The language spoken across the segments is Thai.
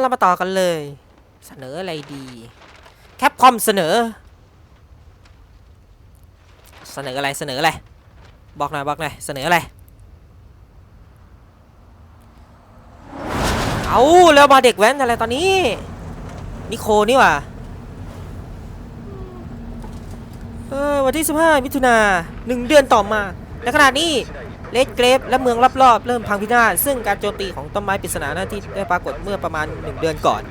เรามาต่อกันเลย เสนออะไรดีแคปคอมเสนอ เสนออะไรเสนออะไร บอกหน่อยบอกหน่อยเสนออะไร เอาแล้วมาเด็กแว้นอะไรตอนนี้ นิโคนี่ว่าเออวันที่ 15 มิถุนาหนึ่งเดือนต่อมาในขณะนี้ เลดเกรฟและเมืองรอบๆ เริ่มพังพินาศซึ่งการโจมตีของต้นไม้ปริศนาหน้าที่ได้ปรากฏเมื่อประมาณ 1 เดือนก่อน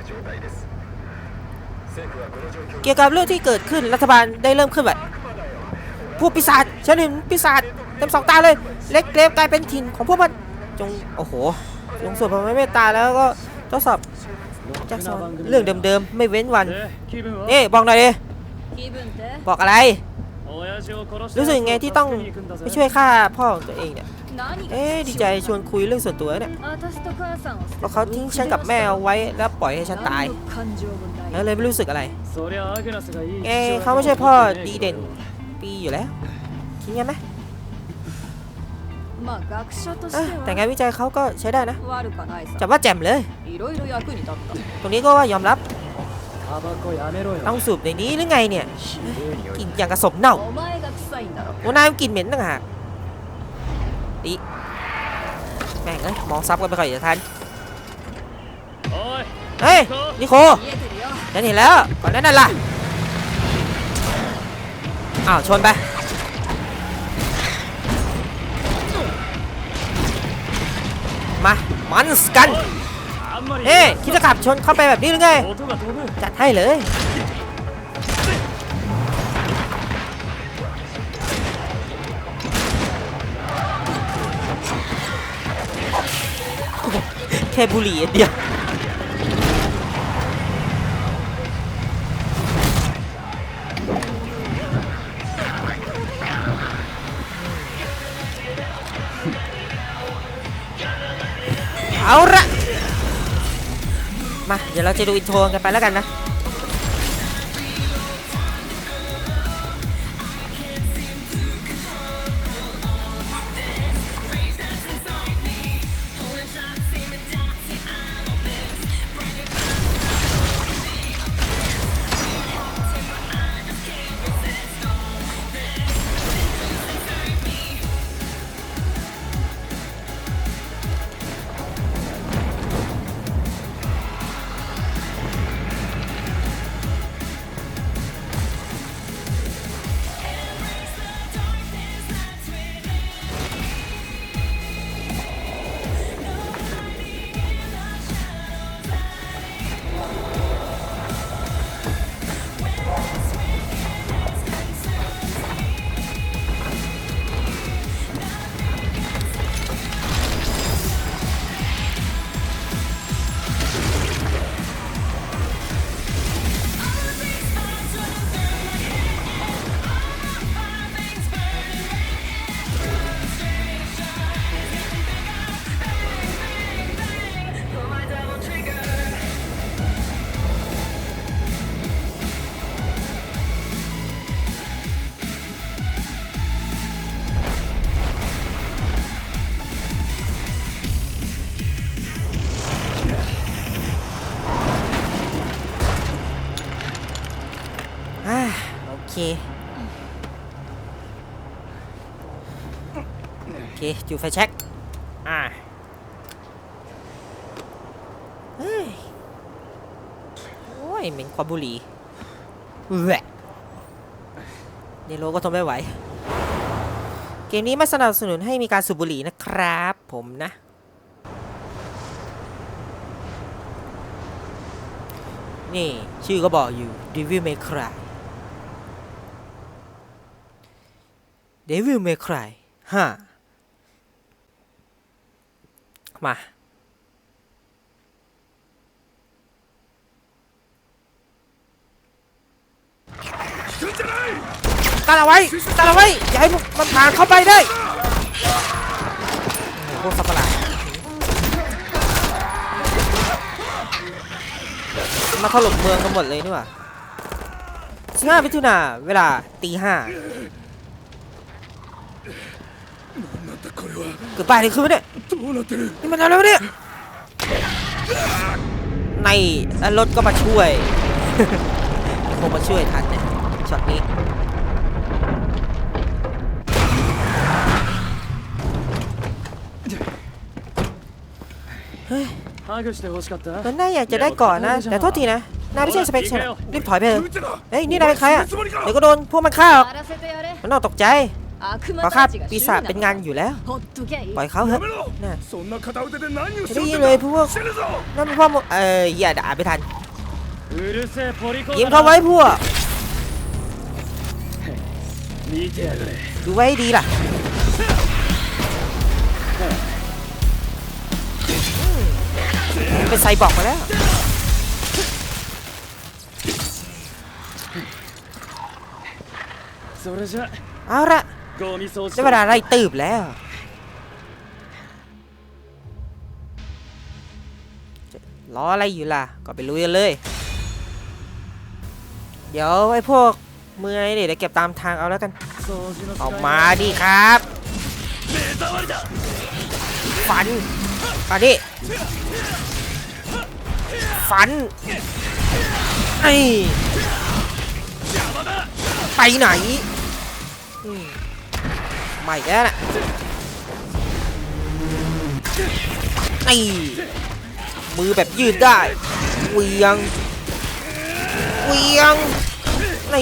เกี่ยวกับเรื่องที่เกิดขึ้นรัฐบาลได้เริ่มขึ้นแบบผู้ปีศาจฉันเห็นปีศาจเต็มสองตาเลยเลดเกรฟกลายเป็นถิ่นของพวกมันจงโอ้โหจงสวดพระเมตตาแล้วก็ทดสอบจักสอเรื่องเดิมๆ ไม่เว้นวันเอ๊บอกหน่อยดิบอกอะไร รู้สึกยังไงที่ต้องไปช่วยฆ่าพ่อของตัวเองเนี่ย เอ๊ดีใจชวนคุยเรื่องส่วนตัวเนี่ยเพราะเขาทิ้งฉันกับแม่เอาไว้แล้วปล่อยให้ฉันตายแล้วเลยไม่รู้สึกอะไรเอ๊เขาไม่ใช่พ่อดีเด่นปีอยู่แล้วคิดยังไหมแต่งานวิจัยเขาก็ใช้ได้นะจับว่าแจ่มเลย ตรงนี้ก็ว่ายอมรับต้องสูบในนี้หรือไงเนี่ยกลิ่นอย่างกระสมเน่าว่านายกลิ่นเหม็นต่างหาก ดิแม่งเอ้ยมองซับกันไปก่อนอย่าทันเฮ้ยนิโคฉันเห็นแล้วก่อนนั้นนั่นล่ะอ้าวชนไปมามันสกันเฮ้คิดจะขับชนเข้าไปแบบนี้หรือไงจัดให้เลย แค่บุหรี่เดียวเอาละมา เดี๋ยวเราจะดูอินโทรกันไปแล้วกันนะ เค โอเค จุดไฟแช็กอ่าเฮ้ย โอ้ยเหม็นความบุหรี่แหวะเนโรก็ทนไม่ไหว เกมนี้ไม่สนับสนุนให้มีการสูบบุหรี่นะครับผมนะ นี่ ชื่อก็บอกอยู่ Devil May Cry Devil May Cry ฮะมา กันเอาไว้กันเอาไว้ อย่าให้มันผ่านเข้าไปได้โอ้โหพวกสัตว์ประหลาดมาถล่มเมืองกันหมดเลยนี่หว่า15มิถุนาเวลาตีห้า เกิดไปเลยขึ้นมาเนี่ยนี่มันอะไรวะเนี่ยในรถก็มาช่วยคงมาช่วยทันเนี่ยช็อตนี้มันน่าอยากจะได้ก่อนนะ แต่โทษทีนะนายไม่ใช่สเปกชันรีบถอยไปเลยเฮ้ยนี่นายเป็นใครอะเดี๋ยวก็โดนพวกมันฆ่าออกมันน่าตกใจ เพราะข้าปีศาจเป็นงานอยู่แล้ว ปล่อยเขาเถอะนะได้ยินเลยพวกนั่นพ่อเอออย่าด่าไปทันยิงเขาไว้พวกดูไว้ดีล่ะเป็นไซบอร์กมาแล้วเอาละ ได้เวลาไล่ตืบแล้วล้ออะไรอยู่ล่ะ ก็ไปลุยกันเลย เดี๋ยวไอ้พวกเมื่อยเดี๋ยวเก็บตามทางเอาแล้วกัน ออกมาดิครับฝันมาดิฝันไอ้ไปไหน ไม่แกนะไอ้มือแบบยืดได้เวียงเวียงไอ้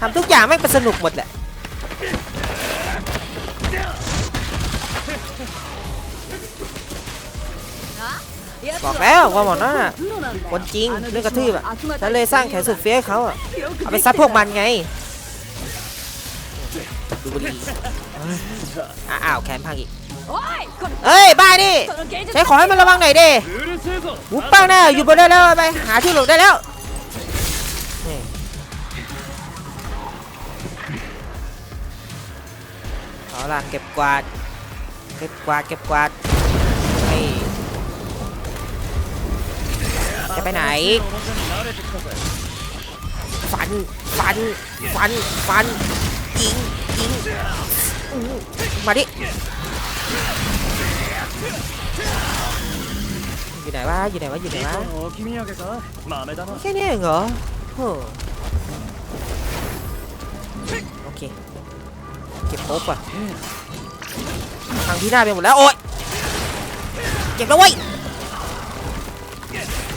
ทำทุกอย่างไม่เป็นสนุกหมดแหละบอกแล้วว่าหมอนั่นคนจริงเรื่องกระทืบอะทะเลสร้างแขนสุดเฟี้ยเขาอะเอาไปซัดพวกมันไง บุรีอ้าวแขมพังอีกเฮ้ยบ้านี่ใช้ขอให้มันระวังหน่อยดิบุปเป้าแน่อยู่บนได้แล้วไปหาที่หลบได้แล้วเอาล่ะเก็บกวาดเก็บกวาดเก็บกวาดเฮ้จะไปไหนฟันฟันฟันฟันิงมาดิอยู่ไหนวะอยู่ไหนวะอยู่ไหนวะแค่นี้เองเหรอโอเคเก็บโป๊ปอะทางที่หน้าไปหมดแล้วโอ๊ยเก็บแล้วเว้ย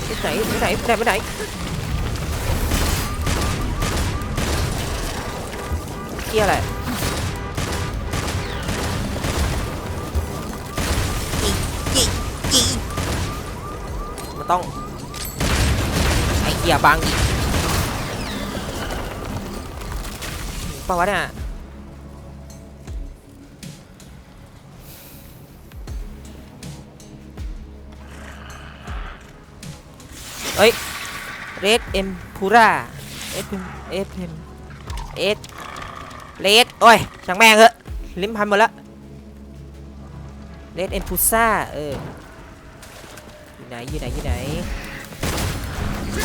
ไปไหนไปไหนไปไหนไปไหนเกี่ยอะไร มันต้อง ไอเกียบังอีกเปล่าวะเนี่ยเอ้ยเรดเอ็มพูราเอฟเอฟเอ็มเอสเรดโอ้ยช่างแม่งเหอะลิ้มพันหมดแล้วเรดเอ็มพูซ่าเออ ไหนอยู่ไหนอยู่ไหน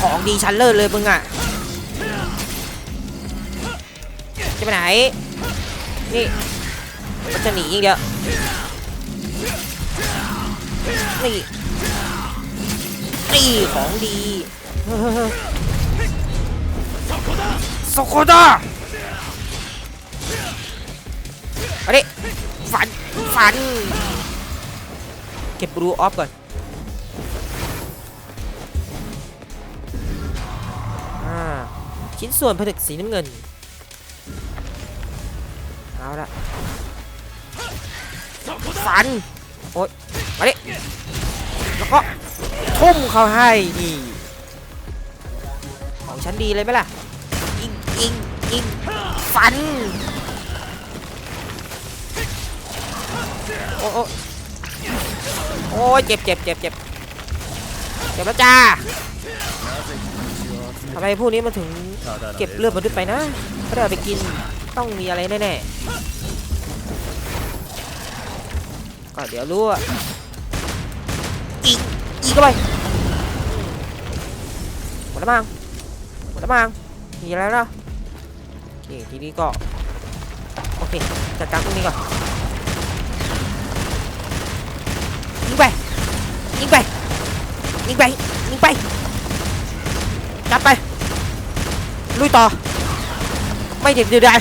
ของดีชั้นเลิศเลยมึงอะจะไปไหน นี่มันจะหนีอย่างเดียวนี่นี่ของดีโซโคดาเอาดิฟันฟัน เก็บบลูออฟก่อน ชิ้นส่วนผนึกสีน้ำเงิน เอาละฟัน โอ๊ย มาดิ แล้วก็ทุ่มเขาให้นี่ของฉันดีเลยไหมล่ะยิงยิงยิงฟัน โอ้โอ้โอ้ยเจ็บเจ็บเจ็บเจ็บเจ็บแล้วจ้า ทำไมพวกนี้มันถึงเก็บเลือดมนุษย์ไปนะไม่ได้ไปกินต้องมีอะไรแน่ๆก็เดี๋ยวรู้อะอีกอีกเข้ไปหมดแล้วมั้งหมดแล้วมั้งมีแล้วนะโอเคทีนี้ก็โอเคจัดการพวกนี้ก่อนยิงไปยิงไปยิงไปยิงไป จับไป ลุยต่อ ไม่เด็ดเดือด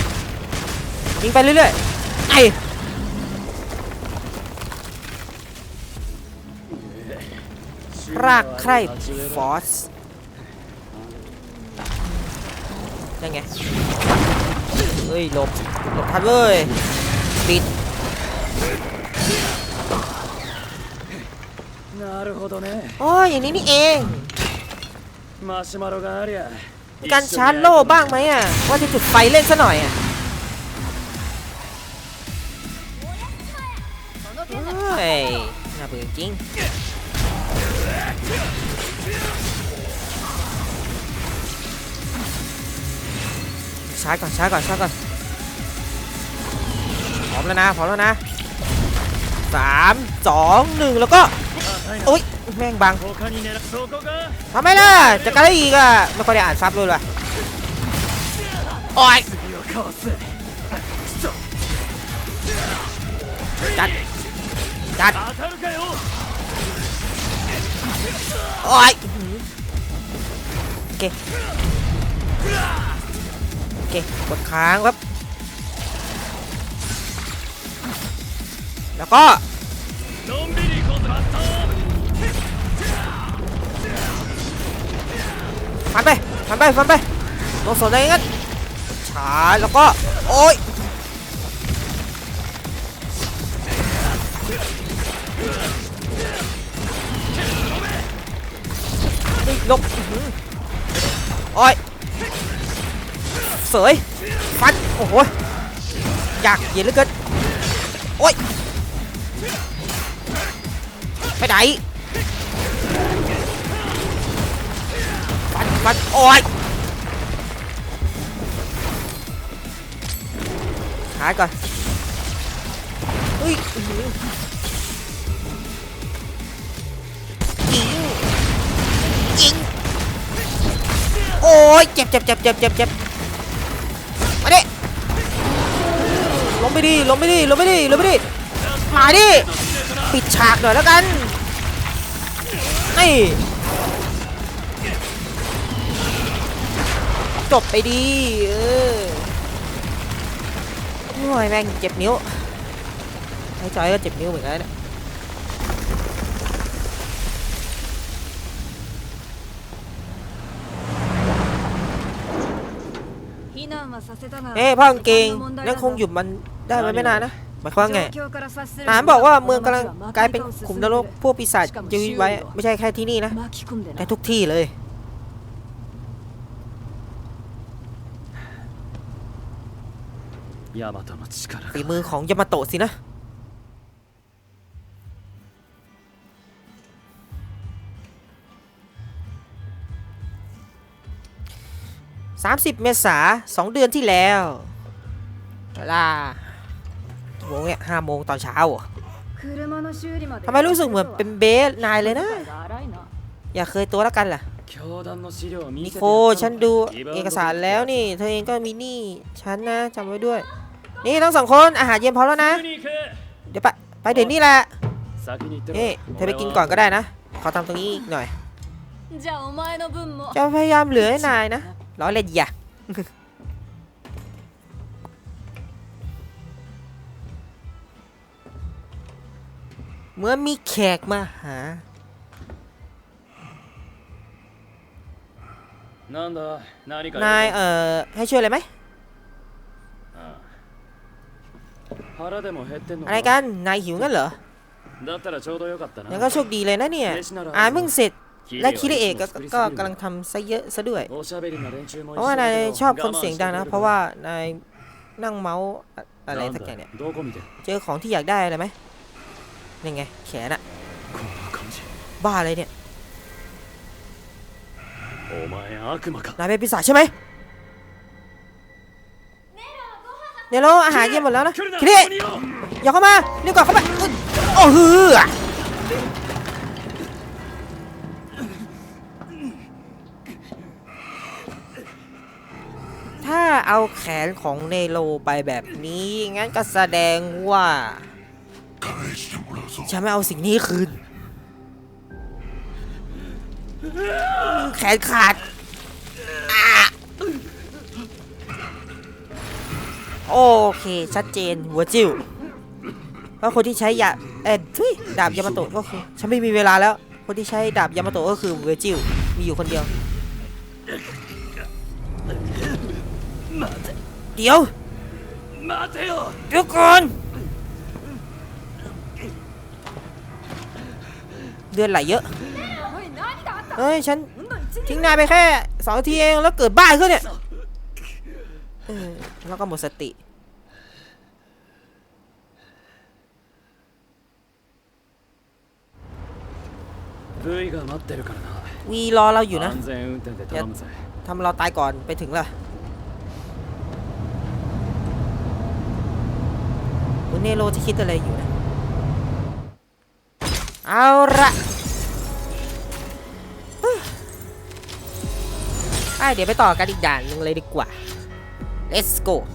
ยิงไปเรื่อยๆ ไอรากใคร่ฟอสยังไง เฮ้ยหลบหลบทันเลยปิดโอ้ยอย่างนี้นี่เอง マシュマロがありゃ มีการชาร์จโล่บ้างไหมอ่ะ ว่าจะจุดไฟเล่นซะหน่อยอ่ะ その件だ เฮ้ยน่าเบื่อจริง ชาร์จก่อนชาร์จก่อนชาร์จก่อนพร้อมแล้วนะพร้อมแล้วนะสามสองหนึ่งแล้วก็ 高いな โอ้ยแม่งบางทำไมล่ะจะกันได้อีกอะไม่ค่อยได้อ่านซับเลยว่ะโอ้ยจัดจัดโอ้ยโอเคโอเคกดค้างครับ แล้วก็ ฟันไปฟันไปฟันไปลงสนอะไรงั้นชาแล้วก็โอ้ยนี่ลบโอ้ยเสยฟันโอ้โหอยากเย็นเหลือเกินโอ้ยไปไหน ฟันโอ้ยหายก่อนเฮ้ยอื้ยิงยิงโอ้ยเจ็บเจ็บเจ็บเจ็บเจ็บเจ็บมาดิลงไปดิลงไปดิลงไปดิลงไปดิมาดิปิดฉากหน่อยแล้วกันนี่ จบไปดีเออโอ้ยแม่งเจ็บนิ้วไอ้จอยก็เจ็บนิ้วเหมือนกันนะเอ้พ่อเก่งนั่นคงหยุดมันได้ไหมไม่นานนะหมายความไงนานบอกว่าเมืองกำลังกลายเป็นขุมนรกพวกปีศาจยืนไว้ ไม่ใช่แค่ที่นี่นะ แต่ทุกที่เลย ฝีมือของยามาโตะสินะสามสิบเมษาสองเดือนที่แล้วเวลาโมงเนี่ยห้าโมงตอนเช้าทำไมรู้สึกเหมือนเป็นเบสนายเลยนะ อย่าเคยตัวแล้วกันล่ะนิโคฉันดูเอกสารแล้วนี่ เธอเองก็มีนี่ ฉันนะจำไว้ด้วย นี่ทั้งสองคนอาหารเย็นพร้อมแล้วนะ เดี๋ยวไปไปเดี๋ยวนี้แหละนี่เธอไปกินก่อนก็ได้นะ ขอทำตรงนี้อีกหน่อย จะพยายามเหลือให้นายนะร้อยเล็ดอย่าเมื่อมีแขกมาหานนายเอ่อให้ช่วยอะไรไหม อะไรกัน นายหิวงั้นเหรองั้นก็โชคดีเลยนะเนี่ยอ่านเพิ่งเสร็จ และคิริเอกก็กำลังทำซะเยอะซะด้วย เพราะว่านายชอบคนเสียงดังนะ เพราะว่านายนั่งเมาส์อะไรสักอย่างเนี่ย เจอของที่อยากได้อะไรไหมยังไงแขนอะบ้าเลยเนี่ยนายเป็นปีศาจใช่ไหม เดี๋ยเราอาหารเย็นหมดแล้วนะคิริอย่าเข้ามาเรียกก่อนเข้าไปโอ้โหถ้าเอาแขนของเนโรไปแบบนี้ งั้นก็แสดงว่าฉันไม่เอาสิ่งนี้คืน แขนขาด โอเค ชัดเจนหัวจิ้วว่าคนที่ใช้ยาเอ็ดดาบยามาโตะก็คือฉันไม่มีเวลาแล้ว คนที่ใช้ดาบยามาโตะก็คือเวจิวมีอยู่คนเดียว เดี๋ยวเดี๋ยวก่อนเดือนไหลเยอะเฮ้ยฉันทิ้งนายไปแค่สองทีเองแล้วเกิดบ้าขึ้นเนี่ย เออแล้วก็หมดสติ V が待ってるからな วีรอเราอยู่นะ 安全運転で頼むぜ ทำเราตายก่อนไปถึงล่ะคุณเนโรจะคิดอะไรอยู่นะ เอาละเฮ้ยไอ้เดี๋ยวไปต่อกันอีกด่านหนึงเลยดีกว่า let's go